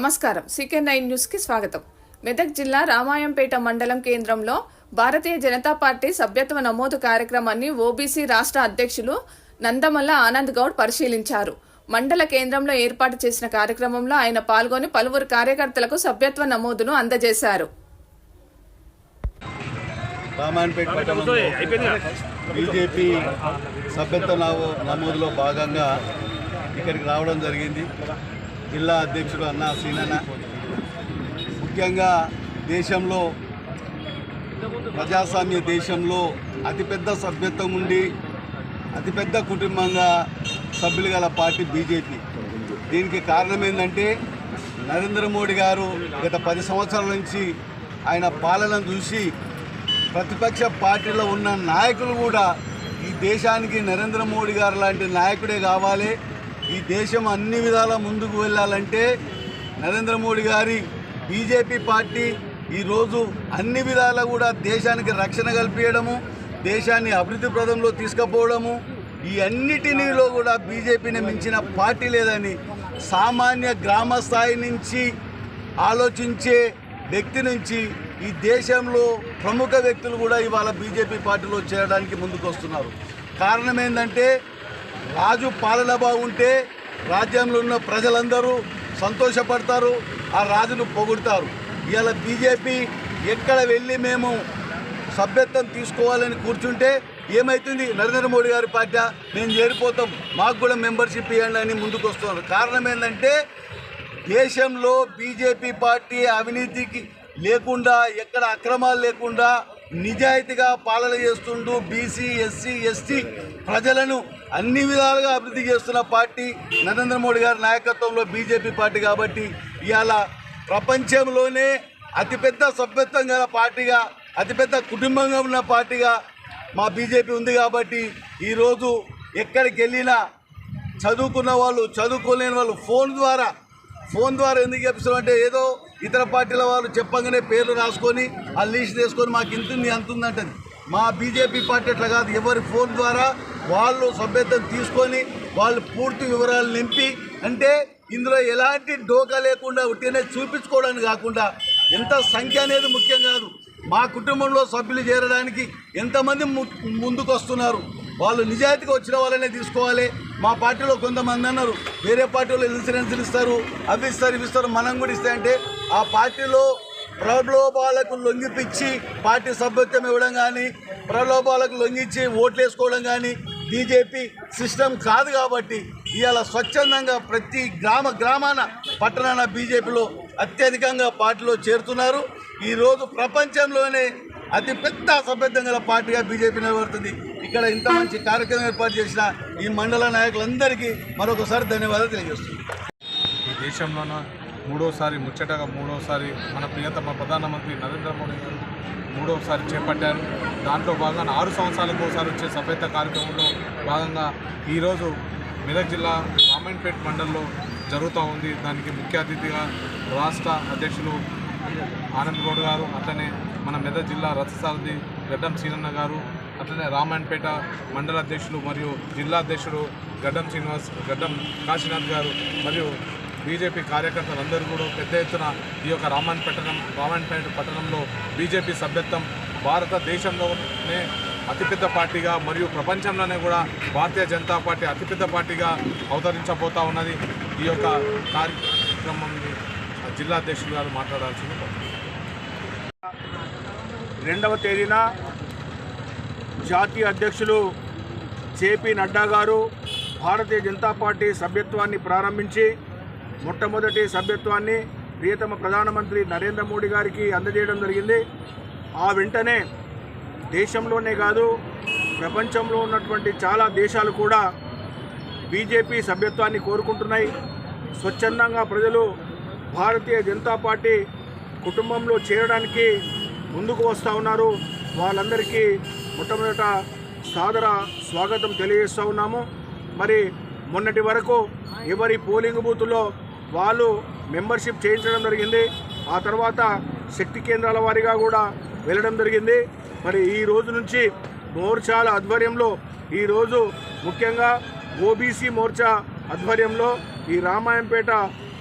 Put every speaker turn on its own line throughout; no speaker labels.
నమస్కారం. CK nine న్యూస్కి స్వాగతం. మెదక్ జిల్లా రామాయంపేట మండలం కేంద్రంలో భారతీయ జనతా పార్టీ సభ్యత్వ నమోదు కార్యక్రమాన్ని ఓబీసీ రాష్ట్ర అధ్యక్షులు నందమల్ల ఆనంద్ గౌడ్ పరిశీలించారు. మండల కేంద్రంలో ఏర్పాటు చేసిన కార్యక్రమంలో ఆయన పాల్గొని పలువురు కార్యకర్తలకు సభ్యత్వ నమోదును అందజేశారు.
బీజేపీ సభ్యత్వ నమోదులో భాగంగా ఇక్కడికి రావడం జరిగింది. జిల్లా అధ్యక్షుడు అన్న సీనన్న. ముఖ్యంగా దేశంలో ప్రజాస్వామ్య దేశంలో అతిపెద్ద సభ్యత్వం ఉండి అతిపెద్ద కుటుంబంగా సభ్యులు గల పార్టీ బీజేపీ. దీనికి కారణం ఏంటంటే నరేంద్ర మోడీ గారు గత పది సంవత్సరాల నుంచి ఆయన పాలన చూసి ప్రతిపక్ష పార్టీలో ఉన్న నాయకులు కూడా ఈ దేశానికి నరేంద్ర మోడీ గారు లాంటి నాయకుడే కావాలి. ఈ దేశం అన్ని విధాల ముందుకు వెళ్ళాలంటే నరేంద్ర మోడీ గారి బీజేపీ పార్టీ ఈరోజు అన్ని విధాలా కూడా దేశానికి రక్షణ కల్పించడము దేశాన్ని అభివృద్ధి ప్రదంలో తీసుకుపోవడము ఈ అన్నిటినీలో కూడా బీజేపీని మించిన పార్టీ లేదని సామాన్య గ్రామ స్థాయి నుంచి ఆలోచించే వ్యక్తి నుంచి ఈ దేశంలో ప్రముఖ వ్యక్తులు కూడా ఇవాళ బీజేపీ పార్టీలో చేరడానికి ముందుకు వస్తున్నారు కారణం ఏంటంటే రాజు పాలన బాగుంటే రాజ్యంలో ఉన్న ప్రజలందరూ సంతోషపడతారు ఆ రాజును పొగుడతారు. ఇవాళ బీజేపీ ఎక్కడ వెళ్ళి మేము సభ్యత్వం తీసుకోవాలని కూర్చుంటే ఏమవుతుంది నరేంద్ర మోడీ గారి పార్టీ మేము చేరిపోతాం మాకు కూడా మెంబర్షిప్ ఇవ్వండి అని ముందుకు వస్తున్నారు. కారణం ఏంటంటే దేశంలో బీజేపీ పార్టీ అవినీతికి లేకుండా ఎక్కడ అక్రమాలు లేకుండా నిజాయితీగా పాలన చేస్తుంటూ బీసీ ఎస్సీ ఎస్టీ ప్రజలను అన్ని విధాలుగా అభివృద్ధి చేస్తున్న పార్టీ నరేంద్ర మోడీ గారి నాయకత్వంలో బీజేపీ పార్టీ కాబట్టి ఇవాళ ప్రపంచంలోనే అతిపెద్ద సభ్యత్వం గల పార్టీగా అతిపెద్ద కుటుంబంగా ఉన్న పార్టీగా మా బీజేపీ ఉంది కాబట్టి ఈరోజు ఎక్కడికి వెళ్ళినా చదువుకున్న వాళ్ళు చదువుకోలేని వాళ్ళు ఫోన్ ద్వారా ఫోన్ ద్వారా ఎందుకు చెప్తాం అంటే ఏదో ఇతర పార్టీల వాళ్ళు చెప్పంగానే పేర్లు రాసుకొని ఆ లీస్ట్ వేసుకొని మాకు ఇంత ఉంది అంత మా బీజేపీ పార్టీ అట్లా కాదు. ఎవరి ఫోన్ ద్వారా వాళ్ళు సభ్యత్వం తీసుకొని వాళ్ళు పూర్తి వివరాలు నింపి అంటే ఇందులో ఎలాంటి డోకా లేకుండా ఉట్టినే చూపించుకోవడానికి కాకుండా ఎంత సంఖ్య అనేది ముఖ్యం కాదు. మా కుటుంబంలో సభ్యులు చేరడానికి ఎంతమంది ము- ముందుకు వస్తున్నారు వాళ్ళు నిజాయితీగా వచ్చిన వాళ్ళనే తీసుకోవాలి. మా పార్టీలో కొంతమంది అన్నారు వేరే పార్టీలో ఇన్సూరెన్స్లు ఇస్తారు అవి ఇస్తారు ఇవి ఇస్తారు మనం కూడా ఇస్తే అంటే ఆ పార్టీలో ప్రలోభాలకు లొంగిపిచ్చి పార్టీ సభ్యత్వం ఇవ్వడం కానీ ప్రలోభాలకు లొంగిచ్చి ఓట్లు వేసుకోవడం కానీ బీజేపీ సిస్టమ్ కాదు కాబట్టి ఇవాళ స్వచ్ఛందంగా ప్రతి గ్రామ గ్రామాన పట్టణాన బీజేపీలో అత్యధికంగా పార్టీలో చేరుతున్నారు. ఈరోజు ప్రపంచంలోనే అతిపెద్ద సభ్యత్వం గల పార్టీగా బీజేపీ నిలబడుతుంది. ఇక్కడ ఇంత మంచి కార్యక్రమం ఏర్పాటు చేసిన ఈ మండల నాయకులందరికీ మరొకసారి ధన్యవాదాలు తెలియజేస్తున్నాను.
ఈ దేశంలోన మూడోసారి ముచ్చటగా మూడోసారి మన ప్రియతమ ప్రధానమంత్రి నరేంద్ర మోడీ గారు మూడోసారి చేపట్టారు. దాంట్లో భాగంగా ఆరు సంవత్సరాలకు ఒకసారి వచ్చే సభ్యత కార్యక్రమంలో భాగంగా ఈరోజు మెదక్ జిల్లా రామాయణపేట్ మండలంలో జరుగుతూ ఉంది. దానికి ముఖ్య అతిథిగా రాష్ట్ర అధ్యక్షులు ఆనంద్ గౌడ్ గారు అట్లనే మన మెదక్ జిల్లా రథసారథి గడ్డం సీనన్న గారు అట్లనే రామాయణపేట మండల అధ్యక్షులు మరియు జిల్లా అధ్యక్షుడు గడ్డం శ్రీనివాస్ గడ్డం కాశీనాథ్ గారు మరియు బీజేపీ కార్యకర్తలందరూ కూడా పెద్ద ఎత్తున ఈ యొక్క రామాయణ పట్టణం రామాయణపేట పట్టణంలో బీజేపీ సభ్యత్వం భారతదేశంలోనే అతిపెద్ద పార్టీగా మరియు ప్రపంచంలోనే కూడా భారతీయ జనతా పార్టీ అతిపెద్ద పార్టీగా అవతరించబోతా ఉన్నది. ఈ యొక్క కార్యక్రమం జిల్లా అధ్యక్షులు గారు మాట్లాడాల్సింది.
రెండవ తేదీన జాతీయ అధ్యక్షులు జేపీ నడ్డా గారు భారతీయ జనతా పార్టీ సభ్యత్వాన్ని ప్రారంభించి మొట్టమొదటి సభ్యత్వాన్ని ప్రియతమ ప్రధానమంత్రి నరేంద్ర మోడీ గారికి అందజేయడం జరిగింది. ఆ వెంటనే దేశంలోనే కాదు ప్రపంచంలో ఉన్నటువంటి చాలా దేశాలు కూడా బీజేపీ సభ్యత్వాన్ని కోరుకుంటున్నాయి. స్వచ్ఛందంగా ప్రజలు భారతీయ జనతా పార్టీ కుటుంబంలో చేరడానికి ముందుకు వస్తూ ఉన్నారు. వాళ్ళందరికీ మొట్టమొదట సాదర స్వాగతం తెలియజేస్తూ ఉన్నాము. మరి మొన్నటి వరకు ఎవరి పోలింగ్ బూత్లో వాళ్ళు మెంబర్షిప్ చేయించడం జరిగింది. ఆ తర్వాత శక్తి కేంద్రాల వారిగా కూడా వెళ్ళడం జరిగింది. మరి ఈ రోజు నుంచి మోర్చాల ఆధ్వర్యంలో ఈరోజు ముఖ్యంగా ఓబీసీ మోర్చా ఆధ్వర్యంలో ఈ రామాయంపేట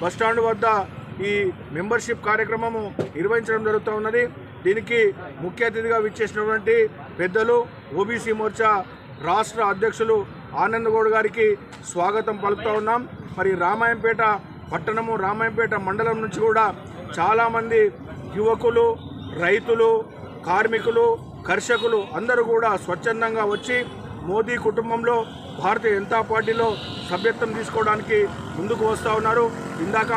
బస్టాండ్ వద్ద ఈ మెంబర్షిప్ కార్యక్రమము నిర్వహించడం జరుగుతూ ఉన్నది. దీనికి ముఖ్య అతిథిగా విచ్చేసినటువంటి పెద్దలు ఓబీసీ మోర్చా రాష్ట్ర అధ్యక్షులు ఆనంద్ గౌడ్ గారికి స్వాగతం పలుకుతూ ఉన్నాం. మరి రామాయంపేట పట్టణము రామాయంపేట మండలం నుంచి కూడా చాలామంది యువకులు రైతులు కార్మికులు కర్షకులు అందరూ కూడా స్వచ్ఛందంగా వచ్చి మోదీ కుటుంబంలో భారతీయ జనతా పార్టీలో సభ్యత్వం తీసుకోవడానికి ముందుకు వస్తూ ఉన్నారు. ఇందాక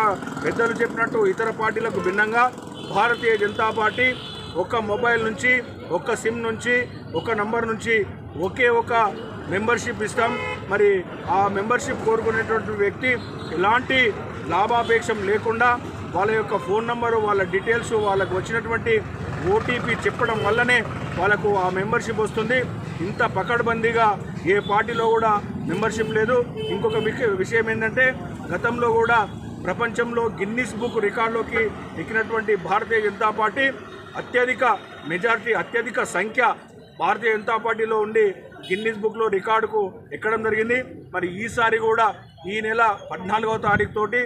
పెద్దలు చెప్పినట్టు ఇతర పార్టీలకు భిన్నంగా భారతీయ జనతా పార్టీ ఒక మొబైల్ నుంచి ఒక సిమ్ నుంచి ఒక నంబర్ నుంచి ఒకే ఒక మెంబర్షిప్ ఇస్తాం. మరి ఆ మెంబర్షిప్ కోరుకునేటువంటి వ్యక్తి ఎలాంటి లాభాపేక్షం లేకుండా వాళ్ళ యొక్క ఫోన్ నంబరు వాళ్ళ డీటెయిల్స్ వాళ్ళకు వచ్చినటువంటి ఓటీపీ చెప్పడం వల్లనే వాళ్ళకు ఆ మెంబర్షిప్ వస్తుంది. ఇంత పకడ్బందీగా ఏ పార్టీలో కూడా మెంబర్షిప్ లేదు. ఇంకొక విషయం ఏంటంటే గతంలో కూడా ప్రపంచంలో గిన్నిస్ బుక్ రికార్డులోకి ఎక్కినటువంటి భారతీయ జనతా పార్టీ అత్యధిక మెజార్టీ అత్యధిక సంఖ్య భారతీయ జనతా పార్టీలో ఉండి గిన్నిస్ బుక్లో రికార్డుకు ఎక్కడం జరిగింది. మరి ఈసారి కూడా ఈ నెల పద్నాలుగవ తారీఖు తోటి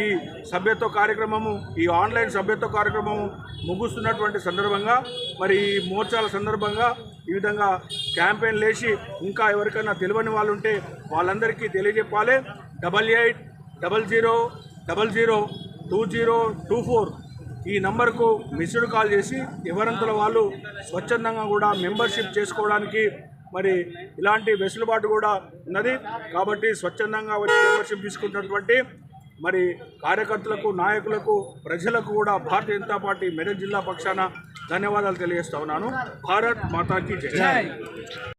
ఈ సభ్యత్వ కార్యక్రమము ఈ ఆన్లైన్ సభ్యత్వ కార్యక్రమము ముగుస్తున్నటువంటి సందర్భంగా మరి ఈ మోర్చాల సందర్భంగా ఈ విధంగా క్యాంపెయిన్ లేచి ఇంకా ఎవరికైనా తెలియని వాళ్ళు ఉంటే వాళ్ళందరికీ తెలియజెప్పాలి. Double eight double zero double zero two zero two four ఈ నంబర్కు మిస్డ్ కాల్ చేసి ఎవరంతలో వాళ్ళు స్వచ్ఛందంగా కూడా మెంబర్షిప్ చేసుకోవడానికి మరి ఇలాంటి వెసులుబాటు కూడా ఉన్నది. కాబట్టి స్వచ్ఛందంగా వచ్చి మెంబర్షిప్ తీసుకున్నటువంటి మరి కార్యకర్తలకు నాయకులకు ప్రజలకు కూడా భారతీయ జనతా పార్టీ మెదక్ జిల్లా పక్షాన ధన్యవాదాలు తెలియజేస్తా ఉన్నాను. భారత్ మాతాకి జై.